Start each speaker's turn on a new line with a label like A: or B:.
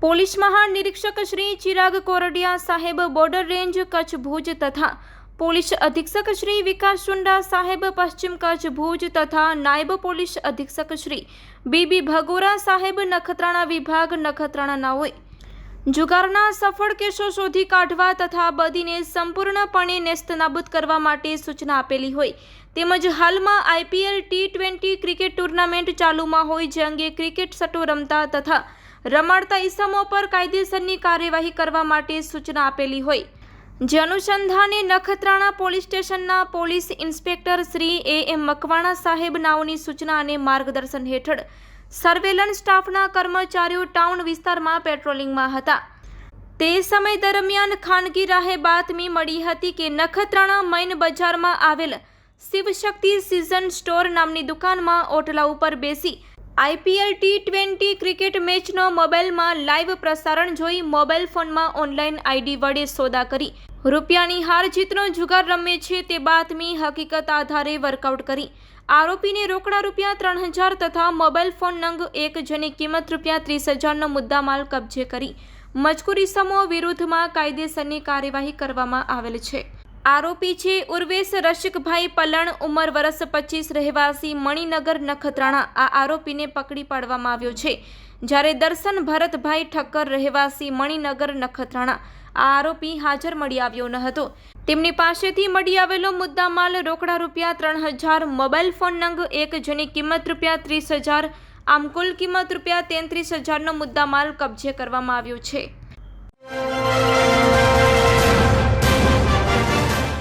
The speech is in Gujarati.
A: પોલીસ મહાનિરીક્ષક શ્રી ચિરાગ કોરડિયા સાહેબ બોર્ડર રેન્જ કચ્છ ભુજ તથા પોલીસ અધિક્ષક શ્રી વિકાસ ચુંડા સાહેબ પશ્ચિમ કચ્છ ભુજ તથા નાયબ પોલીસ અધિક્ષક શ્રી બીબી ભગોરા સાહેબ નખત્રાણા વિભાગ નખત્રાણા નાઓએ જુગારના સફળ કેસો શોધી કાઢવા તથા બદીને સંપૂર્ણપણે નેસ્તનાબૂદ કરવા માટે સૂચના આપેલી હોય. તેમજ હાલમાં IPL T twenty cricket tournament ચાલુમાં હોય જે અંગે ક્રિકેટ સટ્ટો રમતા તથા રમાડતા ઈસમો પર કાયદેસરની કાર્યવાહી કરવા માટે સૂચના આપેલી હોય. જે અનુસંધાને નખત્રાણા પોલીસ સ્ટેશનના police inspector Shri A M Makwana સાહેબ નાઓની સૂચના અને માર્ગદર્શન હેઠળ સર્વેલન્સ સ્ટાફના કર્મચારીઓ ટાઉન વિસ્તારમાં પેટ્રોલિંગમાં હતા. તે સમય દરમિયાન ખાનગી રાહે બાતમી મળી હતી કે નખત્રાણા મૈન બજારમાં આવેલ શિવશક્તિ સિઝન સ્ટોર નામની દુકાનમાં ઓટલા ઉપર બેસી આઈપીએલ ટી ટ્વેન્ટી ક્રિકેટ મેચનો મોબાઈલમાં લાઈવ પ્રસારણ જોઈ મોબાઈલ ફોનમાં ઓનલાઈન આઈડી વડે સોદા કરી રૂપિયાની હાર જીતનો જુગાર રમે છે તે બાતમી હકીકત આધારે વર્કઆઉટ કરી. આરોપીને રોકડા રૂપિયા ત્રણ હજાર તથા મોબાઈલ ફોન નંગ એક જેની કિંમત રૂપિયા ત્રીસ હજારનો મુદ્દામાલ કબજે કરી. મજકૂરી સમૂહ વિરુદ્ધમાં કાયદેસરની કાર્યવાહી કરવામાં આવેલ છે. આરોપી છે ઉર્વેશ રશિકભાઈ પલણ, ઉંમર વર્ષ પચીસ, રહેવાસી મણિનગર નખત્રાણા. આ આરોપીને પકડી પાડવામાં આવ્યો છે. જ્યારે દર્શન ભરતભાઈ ઠક્કર, રહેવાસી મણિનગર નખત્રાણા. આ આરોપી હાજર મળી આવ્યો ન હતો. તેમની પાસેથી મળી આવેલો મુદ્દામાલ રોકડા રૂપિયા ત્રણ હજાર, મોબાઈલ ફોન નંગ એક, જેની કિંમત રૂપિયા ત્રીસ હજાર, આમ કુલ કિંમત રૂપિયા તેત્રીસ હજારનો મુદ્દામાલ કબજે કરવામાં આવ્યો છે.